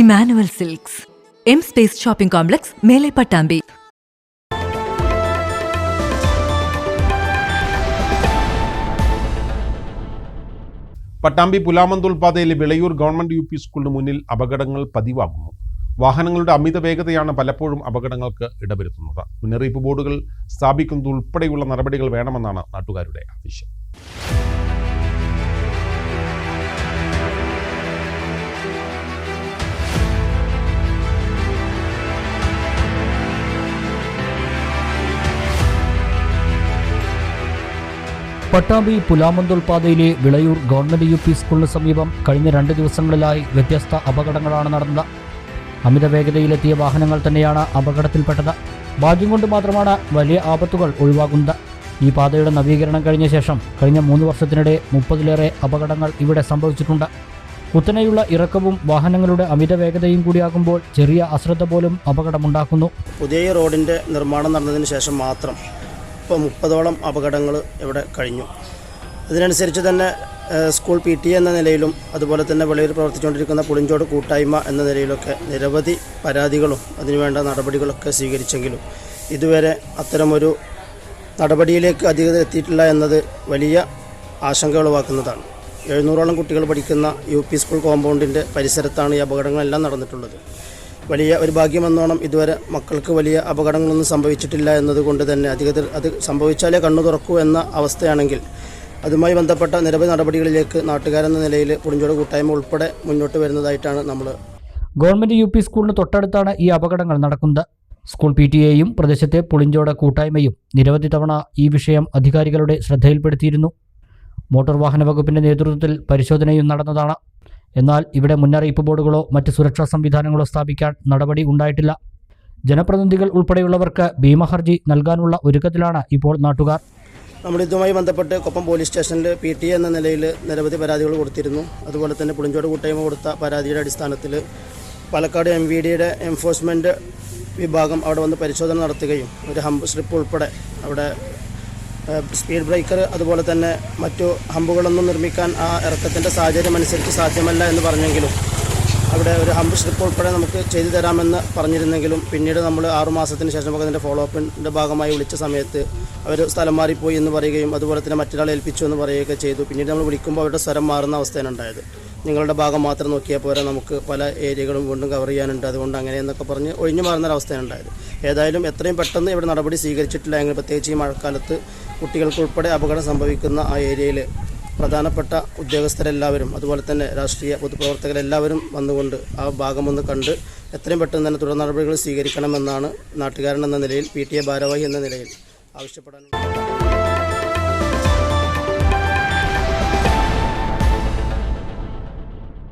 Emmanuel silks. M space shopping complex മേലെ പട്ടാമ്പി. പട്ടാമ്പി പുലാമന്തുൽപാതയിലെ Vilayur government U P സ്കൂളിന് മുന്നിൽ അപകടങ്ങൾ പതിവാകുന്നു. വാഹനങ്ങളുടെ അമിത വേഗതയാണ് പലപ്പോഴും അപകടങ്ങൾക്ക് ഇടവരുത്തുന്നത്. മുന്നറിയിപ്പ് ബോർഡുകൾ സ്ഥാപിക്കുന്നത് ഉൾപ്പെടെയുള്ള നടപടികൾ വേണമെന്നാണ് നാട്ടുകാരുടെ ആവശ്യം. പട്ടാമ്പി പുലാമന്തോൾ പാതയിലെ വിളയൂർ ഗവൺമെന്റ് യു പി സ്കൂളിന് സമീപം കഴിഞ്ഞ രണ്ട് ദിവസങ്ങളിലായി വ്യത്യസ്ത അപകടങ്ങളാണ് നടന്നത്. അമിത വേഗതയിലെത്തിയ വാഹനങ്ങൾ തന്നെയാണ് അപകടത്തിൽപ്പെട്ടത്. ഭാഗ്യം കൊണ്ട് മാത്രമാണ് വലിയ ആപത്തുകൾ ഒഴിവാകുന്നത്. ഈ പാതയുടെ നവീകരണം കഴിഞ്ഞ ശേഷം കഴിഞ്ഞ മൂന്ന് വർഷത്തിനിടെ മുപ്പതിലേറെ അപകടങ്ങൾ ഇവിടെ സംഭവിച്ചിട്ടുണ്ട്. കുത്തനെയുള്ള ഇറക്കവും വാഹനങ്ങളുടെ അമിത വേഗതയും കൂടിയാകുമ്പോൾ ചെറിയ അശ്രദ്ധ പോലും അപകടമുണ്ടാക്കുന്നു. പുതിയ റോഡിന്റെ നിർമ്മാണം നടന്നതിന് ശേഷം മാത്രം ഇപ്പോൾ മുപ്പതോളം അപകടങ്ങൾ ഇവിടെ കഴിഞ്ഞു. അതിനനുസരിച്ച് തന്നെ സ്കൂൾ പി ടി എന്ന നിലയിലും അതുപോലെ തന്നെ വെളിയിൽ പ്രവർത്തിച്ചുകൊണ്ടിരിക്കുന്ന പുളിഞ്ചോട് കൂട്ടായ്മ എന്ന നിലയിലൊക്കെ നിരവധി പരാതികളും അതിനുവേണ്ട നടപടികളൊക്കെ സ്വീകരിച്ചെങ്കിലും ഇതുവരെ അത്തരമൊരു നടപടിയിലേക്ക് അധികൃതർ എത്തിയിട്ടില്ല എന്നത് വലിയ ആശങ്ക ഉളവാക്കുന്നതാണ് എഴുന്നൂറോളം കുട്ടികൾ പഠിക്കുന്ന യു പി സ്കൂൾ കോമ്പൗണ്ടിന്റെ പരിസരത്താണ് ഈ അപകടങ്ങളെല്ലാം നടന്നിട്ടുള്ളത്. വലിയ ഒരു ഭാഗ്യമെന്നോണം ഇതുവരെ മക്കൾക്ക് വലിയ അപകടങ്ങളൊന്നും സംഭവിച്ചിട്ടില്ല എന്നതുകൊണ്ട് തന്നെ അധികൃതർ അത് സംഭവിച്ചാലേ കണ്ണു തുറക്കൂ എന്ന അവസ്ഥയാണെങ്കിൽ അതുമായി ബന്ധപ്പെട്ട നിരവധി നടപടികളിലേക്ക് നാട്ടുകാരെന്ന നിലയിൽ പുളിഞ്ചോട് കൂട്ടായ്മ ഉൾപ്പെടെ മുന്നോട്ട് വരുന്നതായിട്ടാണ് നമ്മൾ ഗവൺമെന്റ് യു പി സ്കൂളിന് തൊട്ടടുത്താണ് ഈ അപകടങ്ങൾ നടക്കുന്നത്. സ്കൂൾ പി ടി എയും പ്രദേശത്തെ പുളിഞ്ചോട് കൂട്ടായ്മയും നിരവധി തവണ ഈ വിഷയം അധികാരികളുടെ ശ്രദ്ധയിൽപ്പെടുത്തിയിരുന്നു. മോട്ടോർ വാഹന വകുപ്പിന്റെ നേതൃത്വത്തിൽ പരിശോധനയും നടന്നതാണ്. എന്നാൽ ഇവിടെ മുന്നറിയിപ്പ് ബോർഡുകളോ മറ്റ് സുരക്ഷാ സംവിധാനങ്ങളോ സ്ഥാപിക്കാൻ നടപടി ഉണ്ടായിട്ടില്ല. ജനപ്രതിനിധികൾ ഉൾപ്പെടെയുള്ളവർക്ക് ഭീമഹർജി നൽകാനുള്ള ഒരുക്കത്തിലാണ് ഇപ്പോൾ നാട്ടുകാർ. നമ്മൾ ഇതുമായി ബന്ധപ്പെട്ട് കൊപ്പം പോലീസ് സ്റ്റേഷനിൽ പി ടി എന്ന നിലയിൽ നിരവധി പരാതികൾ കൊടുത്തിരുന്നു. അതുപോലെ തന്നെ പുളിഞ്ചോട് കൂട്ടായ്മ കൊടുത്ത പരാതിയുടെ അടിസ്ഥാനത്തിൽ പാലക്കാട് എം വി ഡിയുടെ എൻഫോഴ്സ്മെന്റ് വിഭാഗം അവിടെ വന്ന് പരിശോധന നടത്തുകയും ഒരു ഹംപ് സ്ലിപ്പ് ഉൾപ്പെടെ അവിടെ സ്പീഡ് ബ്രേക്കർ അതുപോലെ തന്നെ മറ്റു ഹമ്പുകളൊന്നും നിർമ്മിക്കാൻ ആ ഇറക്കത്തിന്റെ സാഹചര്യം അനുസരിച്ച് സാധ്യമല്ല എന്ന് പറഞ്ഞെങ്കിലും അവിടെ ഒരു ഹമ്പ് സ്ലിപ്പ് ഉൾപ്പെടെ നമുക്ക് ചെയ്തു തരാമെന്ന് പറഞ്ഞിരുന്നെങ്കിലും പിന്നീട് നമ്മൾ ആറുമാസത്തിന് ശേഷം നമുക്ക് അതിന്റെ ഫോളോ അപ്പിന്റെ ഭാഗമായി വിളിച്ച സമയത്ത് അവർ സ്ഥലം മാറിപ്പോയി എന്ന് പറയുകയും അതുപോലെ തന്നെ മറ്റൊരാളെ ഏൽപ്പിച്ചു എന്ന് പറയുകയൊക്കെ ചെയ്തു. പിന്നീട് നമ്മൾ വിളിക്കുമ്പോൾ അവരുടെ സ്വരം മാറുന്ന അവസ്ഥയാണ് ഉണ്ടായത്. നിങ്ങളുടെ ഭാഗം മാത്രം നോക്കിയാൽ പോരാ നമുക്ക് പല ഏരിയകളും വീണ്ടും കവർ ചെയ്യാനുണ്ട്. അതുകൊണ്ട് അങ്ങനെ എന്നൊക്കെ പറഞ്ഞ് ഒഴിഞ്ഞു മാറുന്ന ഒരവസ്ഥയാണ് ഉണ്ടായത്. ഏതായാലും എത്രയും പെട്ടെന്ന് ഇവിടെ നടപടി സ്വീകരിച്ചിട്ടില്ല എങ്കിൽ പ്രത്യേകിച്ച് ഈ മഴക്കാലത്ത് കുട്ടികൾക്കുൾപ്പെടെ അപകടം സംഭവിക്കുന്ന ആ ഏരിയയിൽ പ്രധാനപ്പെട്ട ഉദ്യോഗസ്ഥരെല്ലാവരും അതുപോലെ തന്നെ രാഷ്ട്രീയ പൊതുപ്രവർത്തകരെല്ലാവരും വന്നുകൊണ്ട് ആ ഭാഗമൊന്ന് കണ്ട് എത്രയും പെട്ടെന്ന് തന്നെ തുടർ നടപടികൾ സ്വീകരിക്കണമെന്നാണ് നാട്ടുകാരൻ എന്ന നിലയിൽ പി ടി എ ഭാരവാഹി എന്ന നിലയിൽ ആവശ്യപ്പെടാൻ